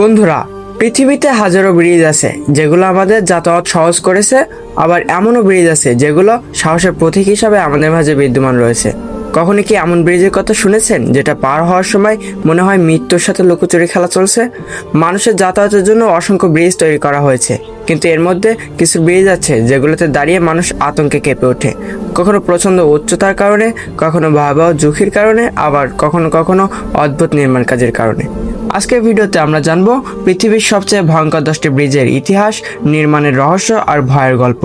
বন্ধুরা, পৃথিবীতে হাজারো ব্রিজ আছে, যেগুলো আমাদের যাতায়াত সহজ করেছে, আবার এমনও ব্রিজ আছে যেগুলো সাহসের প্রতীক হিসাবে আমাদের মাঝে বিদ্যমান রয়েছে। কখনো কি এমন ব্রিজের কথা শুনেছেন, যেটা পার হওয়ার সময় মনে হয় মৃত্যুর সাথে লুকোচুরি খেলা চলছে? মানুষের যাতায়াতের জন্য অসংখ্য ব্রিজ তৈরি করা হয়েছে, কিন্তু এর মধ্যে কিছু ব্রিজ আছে যেগুলোতে দাঁড়িয়ে মানুষ আতঙ্কে কেঁপে ওঠে। কখনো প্রচণ্ড উচ্চতার কারণে, কখনো ভয়াবহ ঝুঁকির কারণে, আবার কখনো কখনো অদ্ভুত নির্মাণ কাজের কারণে। আজকের ভিডিওতে আমরা জানব পৃথিবীর সবচেয়ে ভয়ঙ্কর দশটি ব্রিজের ইতিহাস, নির্মাণের রহস্য আর ভয়ের গল্প।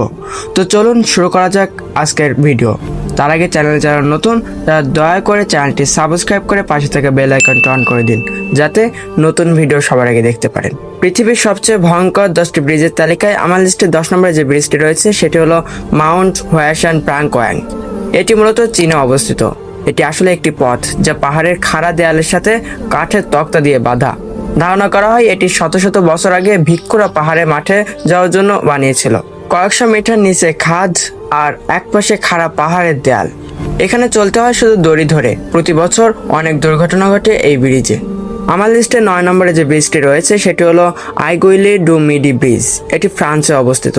তো চলুন শুরু করা যাক আজকের ভিডিও। তার আগে চ্যানেলে যারা নতুন, তারা দয়া করে চ্যানেলটি সাবস্ক্রাইব করে পাশে থাকা বেল আইকনটা অন করে দিন, যাতে নতুন ভিডিও সবার আগে দেখতে পারেন। পৃথিবীর সবচেয়ে ভয়ঙ্কর দশটি ব্রিজের তালিকায় আমার লিস্টে দশ নম্বরে যে ব্রিজটি রয়েছে, সেটি হলো মাউন্ট হোয়াশান প্রাঙ্কোয়াং। এটি মূলত চীনে অবস্থিত। এটি আসলে একটি পথ যা পাহাড়ের খাড়া দেয়ালের সাথে কাঠের তক্তা দিয়ে বাঁধা। ধারণা করা হয় এটি শত শত বছর আগে ভিক্ষুরা পাহাড়ে মাঠে যাওয়ার জন্য বানিয়েছিল। কয়েকশো মিটার নিচে খাদ আর একপাশে খাড়া পাহাড়ের দেয়াল। এখানে চলতে হয় শুধু দড়ি ধরে। প্রতি বছর অনেক দুর্ঘটনা ঘটে এই ব্রিজে। আমার লিস্টে নয় নম্বরে যে ব্রিজটি রয়েছে, সেটি হলো আইগুইলি ডু মিডি ব্রিজ এটি ফ্রান্সে অবস্থিত।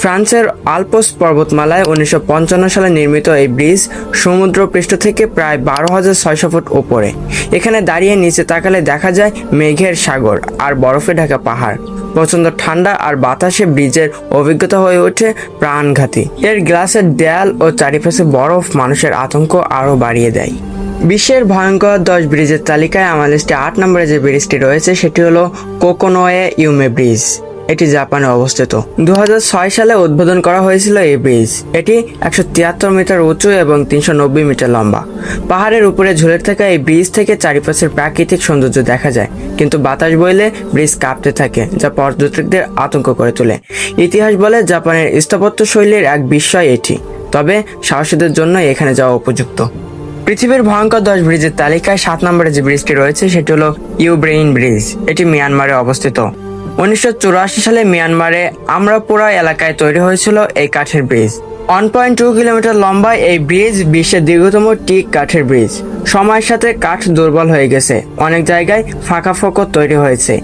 ফ্রান্সের আলপস পর্বতমালায় উনিশশো পঞ্চান্ন সালে নির্মিত এই ব্রিজ সমুদ্র পৃষ্ঠ থেকে প্রায় বারো হাজার ছয়শো ফুট ওপরে এখানে দাঁড়িয়ে নিচে তাকালে দেখা যায় মেঘের সাগর আর বরফে ঢাকা পাহাড়। প্রচণ্ড ঠান্ডা আর বাতাসে ব্রিজের অভিজ্ঞতা হয়ে ওঠে প্রাণঘাতী। এর গ্লাসের দেয়াল ও চারিপাশে বরফ মানুষের আতঙ্ক আরও বাড়িয়ে দেয়। বিশ্বের ভয়ঙ্কর দশ ব্রিজের তালিকায় আমার লিস্টে আট নম্বরে যে ব্রিজটি রয়েছে, সেটি হলো কোকোনোয়ে ইউমে ব্রিজ। এটি জাপানে অবস্থিত। দু হাজার ছয় সালে উদ্বোধন করা হয়েছিল এই ব্রিজ। এটি একশো তিয়াত্তর মিটার উঁচু এবং তিনশো নব্বই মিটার লম্বা। পাহাড়ের উপরে ঝুলে থাকা এই ব্রিজ থেকে চারিপাশের প্রাকৃতিক সৌন্দর্য দেখা যায়, কিন্তু বাতাস বইলে ব্রিজ কাঁপতে থাকে, যা পর্যটকদের আতঙ্ক করে তোলে। ইতিহাস বলে জাপানের স্থাপত্য শৈলীর এক বিস্ময় এটি, তবে সাহসীদের জন্য এখানে যাওয়া উপযুক্ত। পৃথিবীর ভয়ঙ্কর দশ ব্রিজের তালিকায় সাত নম্বরে যে ব্রিজটি রয়েছে, সেটি হলো ইউব্রেইন ব্রিজ। এটি মিয়ানমারে অবস্থিত। উনিশশো চুরাশি সালে মিয়ানমারে আমরাপুরা এলাকায় তৈরি হয়েছিল এই কাঠের bridge. One point two kilometre লম্বা এই ব্রিজ বিশ্বের দীর্ঘতম টিক কাঠের ব্রিজ। সময়ের সাথে কাঠ দুর্বল হয়ে গেছে। অনেক জায়গায় ফাঁকা ফোকর তৈরি হয়েছে।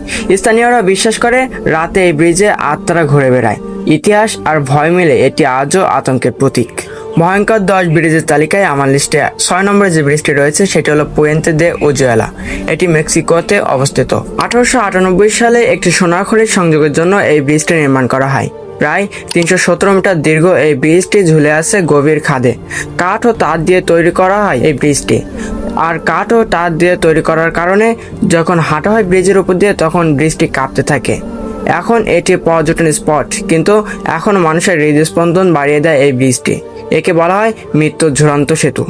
স্থানীয়রা বিশ্বাস করে, রাতে এই ব্রিজে আত্মারা ঘুরে বেড়ায়। ইতিহাস আর ভয় মিলে এটি আজও আতঙ্কের প্রতীক। ভয়ঙ্কর দশ ব্রিজের তালিকায় আমার লিস্টে ছয় নম্বরে যে ব্রিজটি রয়েছে, সেটি হলো পুয়েন্তে দে উজুয়েলা। এটি মেক্সিকোতে অবস্থিত। আঠারোশো আটানব্বই সালে একটি সোনার খনির সংযোগের জন্য এই ব্রিজটি নির্মাণ করা হয়। প্রায় তিনশো সতেরো মিটার দীর্ঘ এই ব্রিজটি ঝুলে আছে গভীর খাদে। কাঠ ও তার দিয়ে তৈরি করা হয় এই ব্রিজটি। আর কাঠ ও তার দিয়ে তৈরি করার কারণে যখন হাঁটা হয় ব্রিজের উপর দিয়ে, তখন ব্রিজটি কাঁপতে থাকে। এখন এটি পর্যটন স্পট, কিন্তু এখন মানুষের হৃদস্পন্দন বাড়িয়ে দেয় এই ব্রিজটি। একে বলা হয় মৃত্যুর ঝুড়ান্ত সেতু।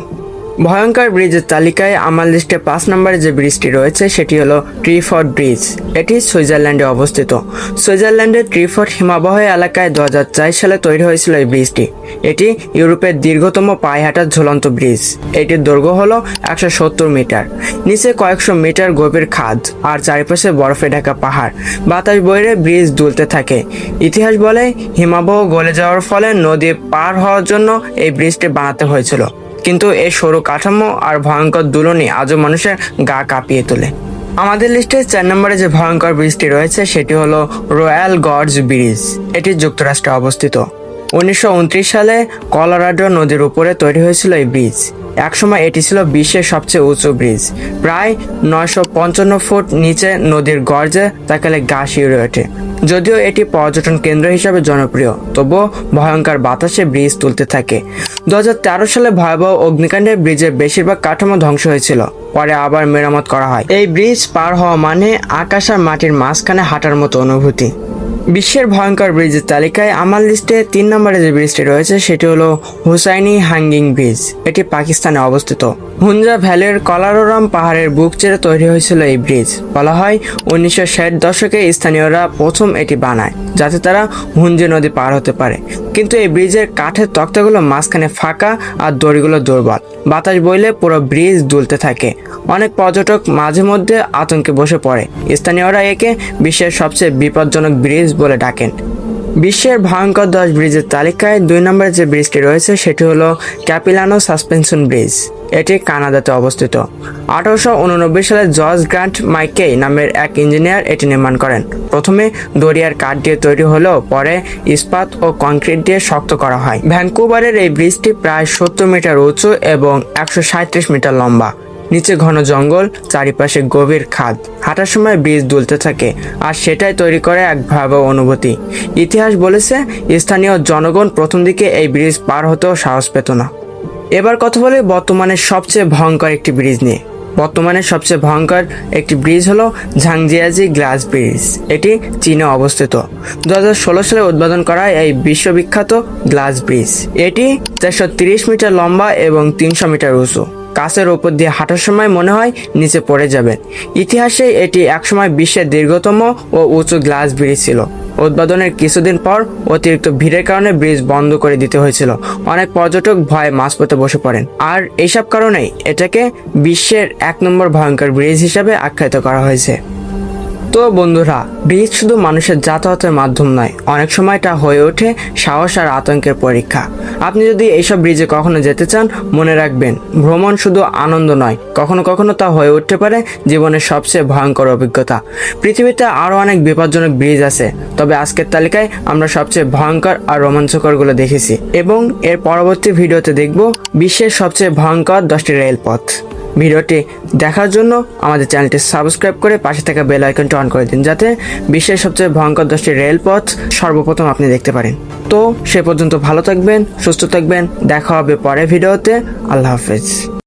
ভয়ঙ্কর ব্রিজের তালিকায় আমার লিস্টে পাঁচ নম্বরে যে ব্রিজটি রয়েছে, সেটি হলো ট্রিফোর্ড ব্রিজ। এটি সুইজারল্যান্ডে অবস্থিত। সুইজারল্যান্ডের ট্রিফোর্ড হিমাবহ এলাকায় দু সালে তৈরি হয়েছিল এই ব্রিজটি। এটি ইউরোপের দীর্ঘতম পায়হাটার ঝুলন্ত ব্রিজ। এটির দৈর্ঘ্য হলো একশো সত্তর মিটার। নিচে কয়েকশো মিটার গভীর খাদ, আর চারিপাশে বরফে ঢাকা পাহাড়। বাতাস বইরে ব্রিজ দুলতে থাকে। ইতিহাস বলে, হিমাবহ গলে যাওয়ার ফলে নদী পার হওয়ার জন্য এই ব্রিজটি বানাতে হয়েছিল। কিন্তু এই সরু কাঠামো আর ভয়ঙ্কর দুলনি আজও মানুষের গা কাঁপিয়ে তোলে। আমাদের লিস্টে চার নম্বরে যে ভয়ঙ্কর ব্রিজটি রয়েছে, সেটি হলো রয়্যাল গর্জ ব্রিজ। এটি যুক্তরাষ্ট্রে অবস্থিত। উনিশশো উনত্রিশ সালে কলোরাডো নদীর উপরে তৈরি হয়েছিল এই ব্রিজ। একসময় এটি ছিল বিশ্বের সবচেয়ে উঁচু ব্রিজ। প্রায় নয়শো পঞ্চান্ন ফুট নিচে নদীর গর্জে তাকালে গা শিউরে ওঠে। যদিও এটি পর্যটন কেন্দ্র হিসাবে জনপ্রিয়, তবুও ভয়ঙ্কর বাতাসে ব্রিজ তুলতে থাকে। দু হাজার তেরো সালে ভয়াবহ অগ্নিকাণ্ডে ব্রিজের বেশিরভাগ কাঠামো ধ্বংস হয়েছিল, পরে আবার মেরামত করা হয়। এই ব্রিজ পার হওয়া মানে আকাশ আর মাটির মাঝখানে হাঁটার মতো অনুভূতি। বিশ্বের ভয়ঙ্কর ব্রিজের তালিকায় আমার লিস্টে তিন নম্বরে যে ব্রিজটি রয়েছে, সেটি হলো হুসাইনি হাঙ্গিং ব্রিজ। এটি পাকিস্তানে অবস্থিত। হুঞ্জা ভ্যালির কলারোরাম পাহাড়ের বুক চেড়ে তৈরি হয়েছিল এই ব্রিজ। বলা হয়, উনিশশো ষাট দশকে স্থানীয়রা প্রথম এটি বানায়, যাতে তারা হুঞ্জে নদী পার হতে পারে। কিন্তু এই ব্রিজের কাঠের তক্তাগুলো মাঝখানে ফাঁকা আর দড়িগুলো দুর্বল। বাতাস বইলে পুরো ব্রিজ দুলতে থাকে। অনেক পর্যটক মাঝে মধ্যে আতঙ্কে বসে পড়ে। স্থানীয়রা একে বিশ্বের সবচেয়ে বিপজ্জনক ব্রিজ বলে ডাকেন। বিশ্বের ভয়ঙ্কর দশ ব্রিজের তালিকায় দুই নম্বরে যে ব্রিজটি রয়েছে, সেটি হলো ক্যাপিলানো সাসপেনশন ব্রিজ। এটি কানাডাতে অবস্থিত। আঠারোশো উননব্বই সালে জর্জ গ্রান্ট মাইকে নামের এক ইঞ্জিনিয়ার এটি নির্মাণ করেন। প্রথমে দরিয়ার কাঠ দিয়ে তৈরি হলেও পরে ইস্পাত ও কংক্রিট দিয়ে শক্ত করা হয়। ভ্যাঙ্কুভারের এই ব্রিজটি প্রায় সত্তর মিটার উঁচু এবং একশো মিটার লম্বা। নিচে ঘন জঙ্গল, চারিপাশে গভীর খাদ। হাঁটার সময় ব্রিজ দুলতে থাকে, আর সেটাই তৈরি করে এক ভয়াবহ অনুভূতি। ইতিহাস বলেছে, স্থানীয় জনগণ প্রথম দিকে এই ব্রিজ পার হতেও সাহস পেত না। এবার কথা বলি বর্তমানে সবচেয়ে ভয়ঙ্কর একটি ব্রিজ নিয়ে। বর্তমানে সবচেয়ে ভয়ঙ্কর একটি ব্রিজ হলো ঝাংজিয়াজি গ্লাস ব্রিজ এটি চীনে অবস্থিত। দু হাজার ষোলো সালে উদ্বোধন করা এই বিশ্ববিখ্যাত গ্লাস ব্রিজ এটি চারশো মিটার লম্বা এবং তিনশো মিটার উঁচু। কাছের উপর দিয়ে হাঁটার সময় মনে হয় নিচে পড়ে যাবেন ইতিহাসে এটি একসময় বিশ্বের দীর্ঘতম ও উঁচু গ্লাস ব্রিজ ছিল। উদ্বোধনের কিছুদিন পর অতিরিক্ত ভিড়ের কারণে ব্রিজ বন্ধ করে দিতে হয়েছিল। অনেক পর্যটক ভয়ে মাঝপথে বসে পড়েন। আর এইসব কারণেই এটাকে বিশ্বের এক নম্বর ভয়ঙ্কর ব্রিজ হিসাবে আখ্যায়িত করা হয়েছে। তো বন্ধুরা, ব্রিজ শুধু মানুষের যাতায়াতের মাধ্যম নয়, অনেক সময় এটা হয়ে ওঠে সাহস আর আতঙ্কের পরীক্ষা। আপনি যদি এইসব ব্রিজে কখনো যেতে চান, মনে রাখবেন, ভ্রমণ শুধু আনন্দ নয়, কখনো কখনো তা হয়ে উঠতে পারে জীবনের সবচেয়ে ভয়ঙ্কর অভিজ্ঞতা। পৃথিবীতে আরও অনেক বিপজ্জনক ব্রিজ আছে, তবে আজকের তালিকায় আমরা সবচেয়ে ভয়ঙ্কর আর রোমাঞ্চকরগুলো দেখেছি এবং এর পরবর্তী ভিডিওতে দেখব বিশ্বের সবচেয়ে ভয়ঙ্কর দশটি রেলপথ। ভিডিওটি দেখার জন্য আমাদের চ্যানেলটি সাবস্ক্রাইব করে পাশে থাকা বেল আইকনটি অন করে দিন, যাতে বিশ্বের সবচেয়ে ভয়ঙ্কর দশটি রেলপথ সর্বপ্রথম আপনি দেখতে পারেন। তো সে পর্যন্ত ভালো থাকবেন, সুস্থ থাকবেন, দেখা হবে পরে ভিডিওতে। আল্লাহ হাফেজ।